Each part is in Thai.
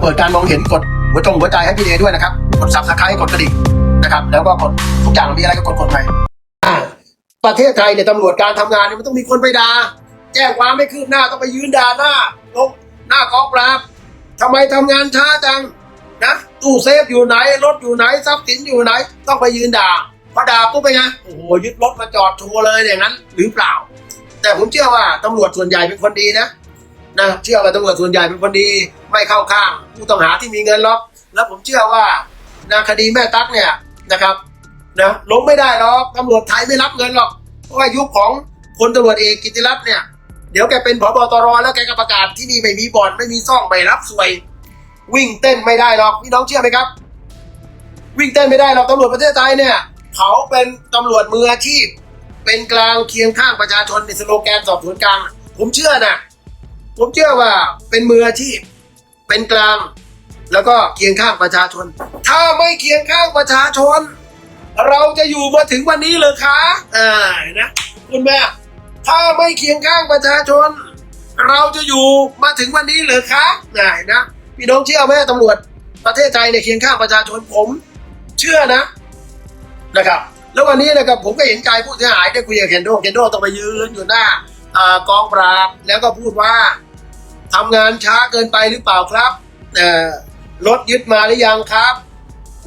เปิดการมองเห็นกดหัวจงหัวใจให้พี่เดด้วยนะครับ กดซับสไครต์กดกระดิ่งนะครับ แล้วก็กดทุกอย่างมีอะไรก็กดกดไปอ่ประเทศไทยเนี่ยตำรวจการทำงานเนี่ยมันต้องมีคนไปด่าแจ้งความไม่คืบหน้าต้องไปยืนด่าหน้าลงหน้ากองปราบทำไมทำงานช้าจังนะตู้เซฟอยู่ไหนรถอยู่ไหนทรัพย์สินอยู่ไหน ต้องไปยืนด่าพอด่าปุ๊บไปไงโอ้โหยึดรถมาจอดทัวร์เลยอย่างนั้น หรือเปล่า แต่ผมเชื่อว่าตำรวจส่วนใหญ่เป็นคนดีนะ นะเชื่อว่าตำรวจส่วนใหญ่เป็นคนดีไม่เข้าข้างผู้ต้องหาที่มีเงินหรอกแล้วผมเชื่อว่านะคดีแม่ตั๊กเนี่ยนะครับนะล้มไม่ได้หรอกตำรวจไทยไม่รับเงินหรอกเพราะว่ายุคของพลตำรวจเอกกิติรัตน์เนี่ยเดี๋ยวแกเป็นผบตรแล้วแกก็ประกาศที่นี่ไม่มีบ่อนไม่มีซ่องไม่รับสวย วิ่งเต้นไม่ได้หรอกพี่น้องเชื่อไหมครับ วิ่งเต้นไม่ได้หรอกตำรวจประเทศไทยเนี่ยเขาเป็นตำรวจมืออาชีพ เป็นกลางเคียงข้างประชาชนในสโลแกนสอบสวนกลาง ผมเชื่อนะ ผมเชื่อว่าเป็นมืออาชีพ เป็นกลาง แล้วก็เคียงข้างประชาชน ถ้าไม่เคียงข้างประชาชน เราจะอยู่มาถึงวันนี้เลยคะอ่านะคุณแม่ถ้าไม่เคียงข้างประชาชน เราจะอยู่มาถึงวันนี้เลยคะได้นะพี่น้องเชื่อไหมตำรวจประเทศไทยเนี่ยเคียงข้างประชาชนผม เชื่อนะนะครับแล้ววันนี้นะครับผมก็เห็นใจผู้เสียหายได้คุยกับเคนโดเคนโดต้องไปยืนอยู่หน้ากองปราบแล้วก็พูดว่า ทำงานช้าเกินไปหรือเปล่าครับรถยึดมาหรือยังครับ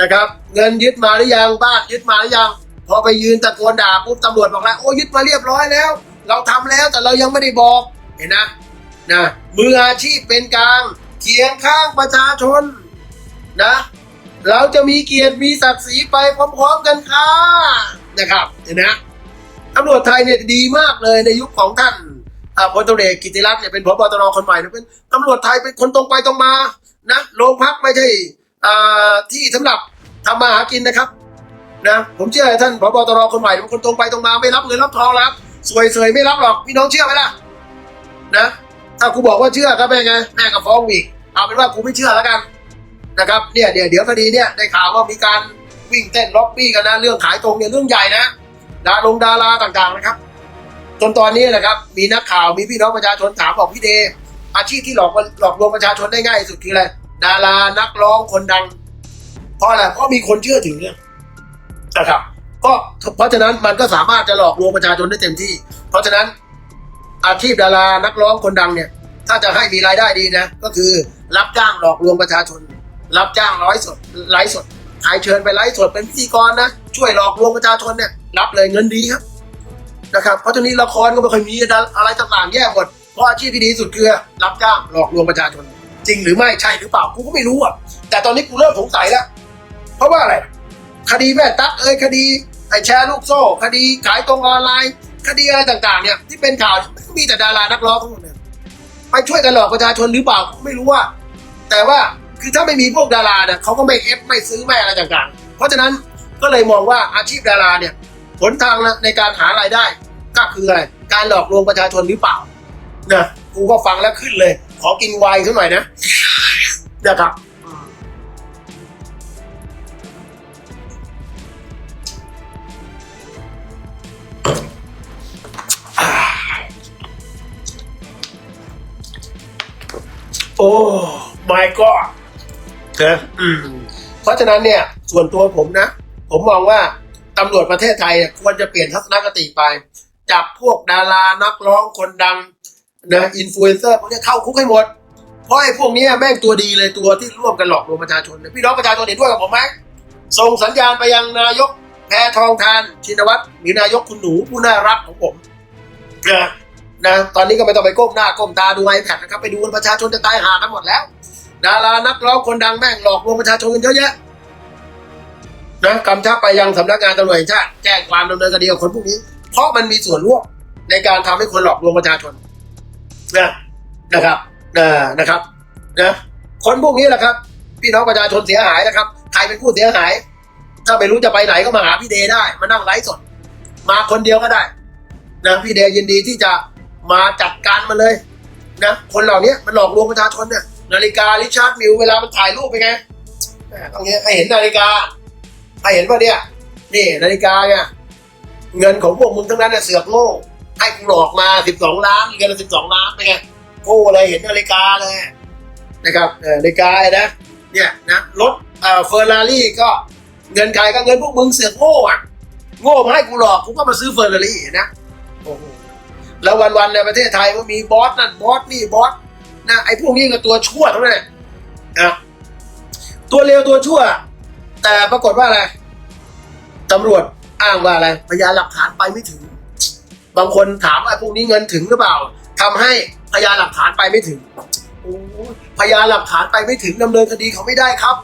นะครับ เงินยึดมาหรือยังบ้านยึดมาหรือยัง พอไปยืนตะโกนด่าปุ๊บตำรวจบอกแล้วโอ้ยึดมาเรียบร้อยแล้ว เราทำแล้วแต่เรายังไม่ได้บอกเห็นนะนะมืออาชีพเป็นกลางเคียงข้างประชาชนนะ เราจะมีเกียรติมีศักดิ์ศรีไปพร้อมๆกันค่ะนะครับเห็นนะตำรวจไทยเนี่ยดีมากเลยในยุคของท่าน พลตำรวจเอกกิติรัตน์เนี่ยเป็นพบตรคนใหม่นะเป็นตำรวจไทยเป็นคนตรงไปตรงมานะโรงพักไม่ใช่อ่าที่สำหรับทำมาหากินนะครับนะผมเชื่อท่านพบตรคนใหม่เป็นคนตรงไปตรงมาไม่รับเงินรับทองรับสวยเสยไม่รับหรอกพี่น้องเชื่อไหมล่ะนะถ้ากูบอกว่าเชื่อก็เป็นไงแม่ก็ฟ้องอีกเอาเป็นว่ากูไม่เชื่อแล้วกันนะครับเนี่ยเดี๋ยวเดี๋ยวคดีเนี่ยได้ข่าวว่ามีการวิ่งเต้นล็อบบี้กันนะเรื่องขายตรงเนี่ยเรื่องใหญ่นะดาลงดาราต่างๆนะครับ จนตอนนี้นะครับ มีนักข่าวมีพี่น้องประชาชนถามบอกพี่เดชอาชีพที่หลอกหลอกลวงประชาชนได้ง่ายสุดคืออะไรดารานักร้องคนดัง เพราะอะไรเพราะมีคนเชื่อถือนะครับ ก็เพราะฉะนั้นมันก็สามารถจะหลอกลวงประชาชนได้เต็มที่ เพราะฉะนั้นอาชีพดารานักร้องคนดังเนี่ย ถ้าจะให้มีรายได้ดีนะ ก็คือรับจ้างหลอกลวงประชาชน รับจ้างร้อยสดไลฟ์สดใครเชิญไปไลฟ์สดเป็นพิธีกรนะช่วยหลอกลวงประชาชนเนี่ยรับเลยเงินดีครับ นะครับเพราะตอนนี้ละครก็ไม่ค่อยมีอะไรต่างๆแย่หมดเพราะอาชีพที่ดีสุดคือรับจ้างหลอกลวงประชาชน จริงหรือไม่ใช่หรือเปล่ากูก็ไม่รู้อะแต่ตอนนี้กูเริ่มสงสัยแล้วเพราะว่าอะไร คดีแม่ตั๊กเอ้ยคดีไอ้แชร์ลูกโซ่ คดีขายตรงออนไลน์ คดีอะไรต่างๆ เนี่ยที่เป็นข่าวมีแต่ดารานักร้องทั้งหมดเลยไปช่วยกันหลอกประชาชนหรือเปล่าไม่รู้ว่า แต่ว่าคือถ้าไม่มีพวกดาราเนี่ยเขาก็ไม่เอฟไม่ซื้อไม่อะไรต่างๆ เพราะฉะนั้นก็เลยมองว่าอาชีพดาราเนี่ยหนทางในการหารายได้ ก็คืออะไร การหลอกลวงประชาชนหรือเปล่านะกูก็ฟังแล้วขึ้นเลย ขอกินไวน์สักหน่อยนะนะครับโอ้ my god นะเพราะฉะนั้นเนี่ย ส่วนตัวผมนะ ผมมองว่าตำรวจประเทศไทยควรจะเปลี่ยนทัศนคติไป จับพวกดารานักร้องคนดังนะอินฟลูเอนเซอร์พวกนี้เข้าคุกให้หมด เพราะไอ้พวกนี้แม่งตัวดีเลยตัวที่ร่วมกันหลอกลวงประชาชนพี่น้องประชาชนเห็นด้วยกับผมไหมส่งสัญญาณไปยังนายกแพทองทานชินวัตรหรือนายกคุณหนูผู้น่ารักของผมนะนะตอนนี้ก็ไม่ต้องไปก้มหน้าก้มตาดูไอแพดนะครับไปดูนประชาชนจะตายหากันหมดแล้ว ดารานักร้องคนดังแม่งหลอกลวงประชาชนกันเยอะแยะนะกำชับไปยังสำนักงานตำรวจแห่งชาติแจ้งความดำเนินคดีกับคนพวกนี้ เพราะมันมีส่วนร่วมในการทำให้คนหลอกลวงประชาชนนะนะครับนะนะครับนะคนพวกนี้แหละครับ พี่น้องประชาชนเสียหายนะครับ ใครเป็นผู้เสียหาย ถ้าไม่รู้จะไปไหนก็มาหาพี่เดย์ได้ มานั่งไลฟ์สด มาคนเดียวก็ได้นะพี่เดย์ยินดีที่จะมาจัดการมันเลยนะคนเหล่านี้มันหลอกลวงประชาชนเนี่ยนาฬิการิชาร์ดมิวเวลามันถ่ายรูปไปไงตรงนี้ให้เห็นนาฬิกาให้เห็นว่าเนี่ย นี่นาฬิกาเนี่ย เงินของพวกมึงทั้งนั้นเนี่ยเสือกโง่ให้กูหลอกมาสิบสองล้านเงินสิบสองล้านไปไงโง่เลยเห็นนาฬิกาเลยนะครับเออในกานะเนี่ยนะรถเฟอร์รารี่ก็เงินใครก็เงินพวกมึงเสือกโง่อะโง่มาให้กูหลอกกูก็มาซื้อเฟอร์รารี่นะโอ้โหแล้ววันๆในประเทศไทยก็มีบอสนั่นบอสนี่บอสนะไอ้พวกนี้ก็ตัวชั่วทั้งนั้นนะตัวเลวตัวชั่ว แต่ปรากฏว่าอะไรตำรวจ อ้างว่าอะไรพยานหลักฐานไปไม่ถึง บางคนถามว่าพวกนี้เงินถึงหรือเปล่าทำให้พยานหลักฐานไปไม่ถึงโอ้พยานหลักฐานไปไม่ถึงดำเนินคดีเขาไม่ได้ครับ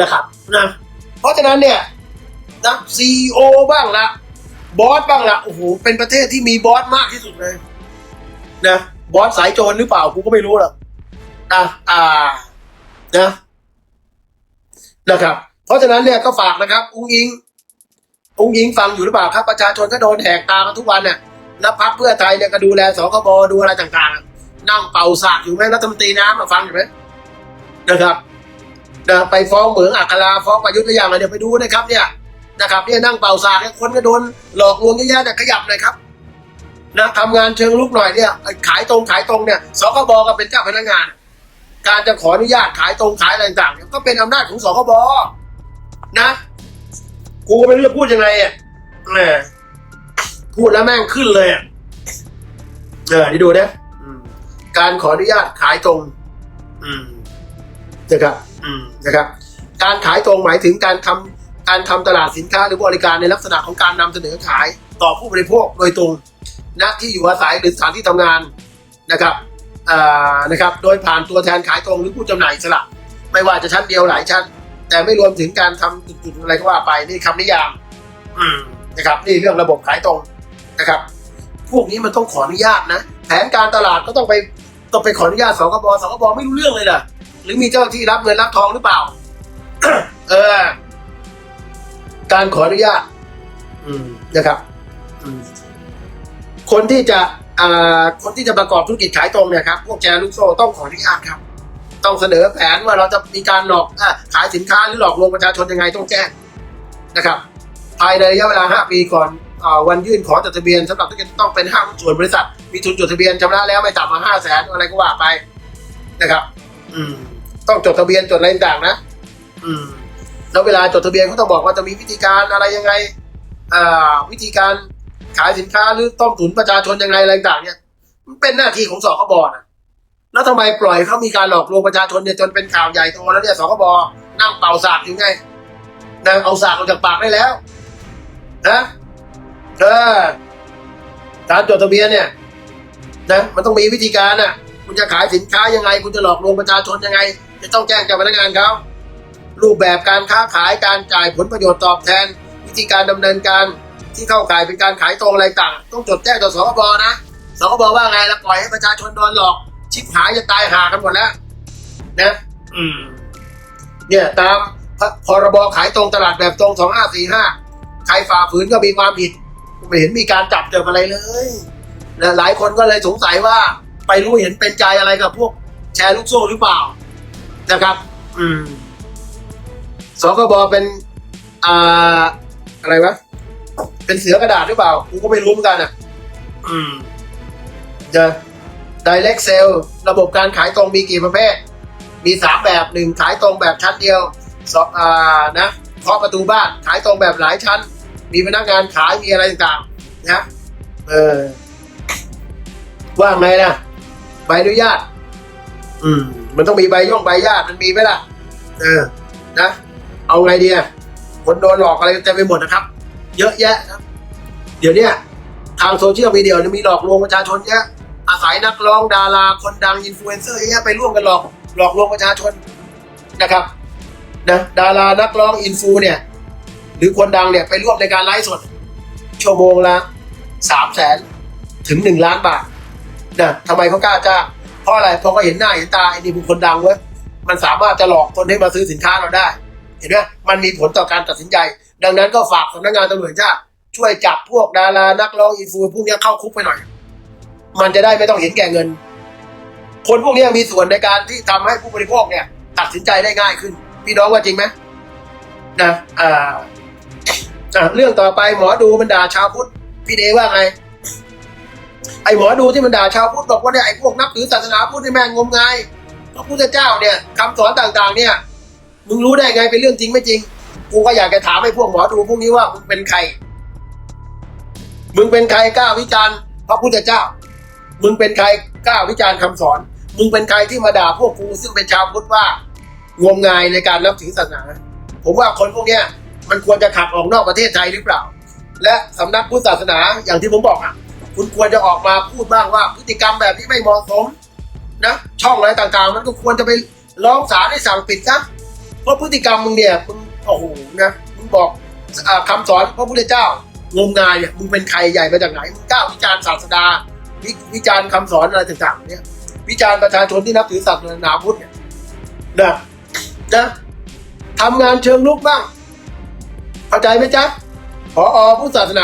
นะครับนะเพราะฉะนั้นเนี่ยนะซีโอบ้างละบอสบ้างละโอ้โหเป็นประเทศที่มีบอสมากที่สุดเลยนะบอสสายโจรหรือเปล่ากูก็ไม่รู้หรอกอะอ่านะนะครับ เพราะฉะนั้นเนี่ยก็ฝากนะครับ อุ้งอิง อุ้งอิงฟังอยู่หรือเปล่าครับประชาชนก็โดนแหกตากันทุกวันเนี่ยแล้วพักเพื่อไทยเนี่ยก็ดูแลสคบดูอะไรต่างๆ นั่งเป่าสากอยู่ไหมรัฐมนตรีน้ำมาฟังอยู่ไหมนะครับนะไปฟ้องเหมืองอัคราฟ้องประยุทธ์หรือยังเดี๋ยวไปดูนะครับเนี่ยนะครับเนี่ยนั่งเป่าสากคนก็โดนหลอกลวงเยอะแยะเนี่ยขยับหน่อยครับนะทำงานเชิงลุกหน่อยเนี่ยขายตรงขายตรงเนี่ยสคบก็เป็นเจ้าพนักงาน การจะขออนุญาตขายตรงขายอะไรต่างๆก็เป็นอำนาจของสคบนะ กูก็ไม่รู้จะพูดยังไงอะแหมพูดแล้วแม่งขึ้นเลยอะเออนี่ดูนะการขออนุญาตขายตรง อืมนะครับอืมนะครับ การขายตรงหมายถึงการทำการทำตลาดสินค้าหรือบริการในลักษณะของการนำเสนอขายต่อผู้บริโภคโดยตรงณที่อยู่อาศัยหรือสถานที่ทำงานนะครับอ่านะครับ โดยผ่านตัวแทนขายตรงหรือผู้จำหน่ายอิสระไม่ว่าจะชั้นเดียวหลายชั้น แต่ไม่รวมถึงการทำจุดๆอะไรก็ว่าไปนี่คำนิยามนะครับนี่เรื่องระบบขายตรงนะครับ พวกนี้มันต้องขออนุญาตนะแผนการตลาดก็ต้องไปต้องไปขออนุญาตสคบสคบไม่รู้เรื่องเลยนะหรือมีเจ้าที่รับเงินรับทองหรือเปล่า เออ การขออนุญาตนะครับคนที่จะอ่าคนที่จะประกอบธุรกิจขายตรงเนี่ยครับพวกแชร์ลูกโซ่ต้องขออนุญาตครับ ต้องเสนอแผนว่าเราจะมีการหลอกขายสินค้าหรือหลอกลวงประชาชนยังไงต้องแจ้งนะครับ ภายในระยะเวลา 5 ปีก่อนอวันยื่นขอจดทะเบียนสำหรับธุกิจต้องเป็นห้าต้นส่วนบริษัท มีทุนจดทะเบียนชำระแล้วไม่ต่ำกว่าห้าแสนอะไรก็ว่าไปนะครับ อืม ต้องจดทะเบียนจดอะไรต่างนะ อืม แล้วเวลาจดทะเบียนเขาต้องบอกว่าจะมีวิธีการอะไรยังไงอ่าวิธีการขายสินค้าหรือต้มตุ๋นประชาชนยังไงอะไรต่างเนี่ยมันเป็นหน้าที่ของสคบนะ แล้วทำไมปล่อยเขามีการหลอกลวงประชาชนเนี่ยจนเป็นข่าวใหญ่โตแล้วเนี่ยสคบนั่งเป่าสากอยู่ไงนะเอาสากออกจากปากได้แล้ว นะเออการจดทะเบียนเนี่ยนะมันต้องมีวิธีการอะ คุณจะขายสินค้ายังไง คุณจะหลอกลวงประชาชนยังไง จะต้องแจ้งเจ้าพนักงานเขารูปแบบการค้าขายการจ่ายผลประโยชน์ตอบแทน วิธีการดำเนินการที่เข้าข่ายเป็นการขายตรงอะไรต่าง ต้องจดแจ้งต่อสคบนะสคบว่าไงแล้วปล่อยให้ประชาชนโดนหลอก ชิบหายจะตายหากันหมดแล้วนะอืม เนี่ยตามพพรบขายตรงตลาดแบบตรงสองห้าสี่ห้าใครฝ่าฝืนก็มีความผิด ไม่เห็นมีการจับเจออะไรเลยนะหลายคนก็เลยสงสัยว่า ไปรู้เห็นเป็นใจอะไรกับพวกแชร์ลูกโซ่หรือเปล่า นะครับ อืมสกบเป็นอ่าอะไรวะเป็นเสือกระดาษหรือเปล่ากูก็ไม่รู้เหมือนกันอะ อืมจะ Direct Sale ระบบการขายตรงมีกี่ประเภท มีสามแบบหนึ่งขายตรงแบบชั้นเดียวสองอ่านะเคาะประตูบ้านขายตรงแบบหลายชั้น มีพนักงานขายมีอะไรต่างๆนะเออว่าไงนะใบอนุญาต อืม มันต้องมีใบย่องใบญาตมันมีไหมล่ะ เออ นะ เอาไงดีอะคนโดนหลอกอะไรกันเต็มไปหมดนะครับ เยอะแยะครับเดี๋ยวเนี้ยทางโซเชียลมีเดียเนี่ยมีหลอกลวงประชาชนเยอะ อาศัยนักร้องดาราคนดังอินฟลูเอนเซอร์เยอะแยะไปร่วมกันหลอกหลอกลวงประชาชนนะครับนะดารานักร้องอินฟูเนี่ย หรือคนดังเนี่ยไปร่วมในการไลฟ์สด ชั่วโมงละสามแสนถึงหนึ่งล้านบาทนะทำไมเขากล้าจ้างเพราะอะไรเพราะเขาเห็นหน้าเห็นตาไอ้นี่เป็นคนดังเว้ยมันสามารถจะหลอกคนให้มาซื้อสินค้าเราได้ เห็นไหมมันมีผลต่อการตัดสินใจ ดังนั้นก็ฝากสำนักงานตำรวจชาติช่วยจับพวกดารานักร้องอินฟูพวกนี้เข้าคุกไปหน่อย มันจะได้ไม่ต้องเห็นแก่เงิน คนพวกนี้มีส่วนในการที่ทำให้ผู้บริโภคเนี่ย ตัดสินใจได้ง่ายขึ้น พี่น้องว่าจริงไหมนะอ่าเรื่องต่อไปหมอดูมันด่าชาวพุทธพี่เดว่าไง ไอหมอดูที่มันด่าชาวพุทธบอกว่าเนี่ยไอพวกนับถือศาสนาพุทธนี่แม่งงมงายพระพุทธเจ้าเนี่ยคำสอนต่างๆ เนี่ยมึงรู้ได้ไงเป็นเรื่องจริงไม่จริงกูก็อยากจะถามไอ้พวกหมอดูพวกนี้ว่ามึงเป็นใคร มึงเป็นใครกล้าวิจารณ์พระพุทธเจ้า มึงเป็นใครกล้าวิจารณ์คำสอน มึงเป็นใครที่มาด่าพวกกูซึ่งเป็นชาวพุทธว่างมงายในการนับถือศาสนา ผมว่าคนพวกเนี้ยมันควรจะขับออกนอกประเทศไทยหรือเปล่า และสำนักพุทธศาสนาอย่างที่ผมบอกอะ คุณควรจะออกมาพูดบ้างว่าพฤติกรรมแบบนี้ไม่เหมาะสมนะช่องอะไรต่างๆ มันก็ควรจะไปร้องศาลให้สั่งปิดซะเพราะพฤติกรรมมึงเนี่ยมึงโอ้โหนะมึงบอกอาคำสอนพระพุทธเจ้างมงายเนี่ยมึงเป็นใครใหญ่มาจากไหนมึงกล้าวิจารณ์ศาสดา วิวิจารณ์คำสอนอะไรต่างๆเนี่ย วิจารณ์ประชาชนที่นับถือศาสนาพุทธเนี่ยนะนะทำงานเชิงลุกบ้างเข้าใจไหมจ๊ะพออผู้ศาสนา